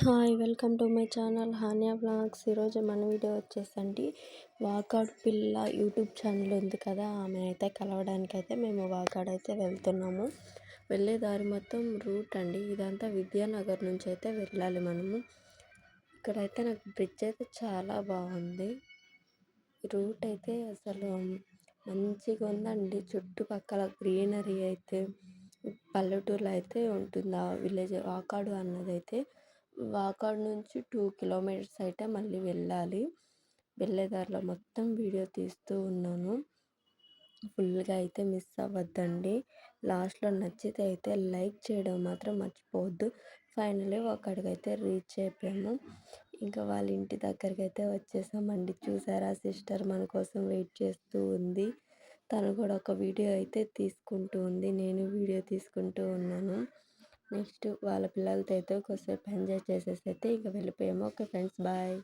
Hi welcome to my channel Haniya vlogs. ఈరోజు మన video వచ్చేసండి. వాకాడ్ పిల్ల యూట్యూబ్ ఛానల్ ఉంది కదా ఆమె అయితే కలవడానికి అయితే మేము వాకాడ్ అయితే వెళ్తున్నాము. వెళ్ళే దారి మొత్తం రూట్ అండి. ఇదంతా విద్యానగర్ నుంచి అయితే వెళ్ళాలి మనము. ఇక్కడైతే నాకు బ్రిడ్జ్ అయితే చాలా బాగుంది. రూట్ అయితే అసలు మంచిగా ఉందండి. చుట్టుపక్కల గ్రీనరీ అయితే పల్లెటూరులో అయితే ఉంటుంది. ఆ విలేజ్ వాకాడు అన్నది అయితే వాకాడ్ నుంచి టూ కిలోమీటర్స్ అయితే మళ్ళీ వెళ్ళాలి. వెళ్ళే దారిలో మొత్తం వీడియో తీస్తూ ఉన్నాను. ఫుల్గా అయితే మిస్ అవ్వద్దండి. లాస్ట్లో నచ్చితే అయితే లైక్ చేయడం మాత్రం మర్చిపోవద్దు. ఫైనలీ అక్కడికైతే రీచ్ అయిపోయాము. ఇంకా వాళ్ళ ఇంటి దగ్గరికి అయితే వచ్చేసామండి. చూసారా? సిస్టర్ మన కోసం వెయిట్ చేస్తూ ఉంది. తను కూడా ఒక వీడియో అయితే తీసుకుంటూ ఉంది. నేను వీడియో తీసుకుంటూ ఉన్నాను. నెక్స్ట్ వాళ్ళ పిల్లలతో అయితే కొద్దిసేపు ఎంజాయ్ చేసేసి అయితే ఇంక వెళ్ళిపోయాము. Okay friends bye.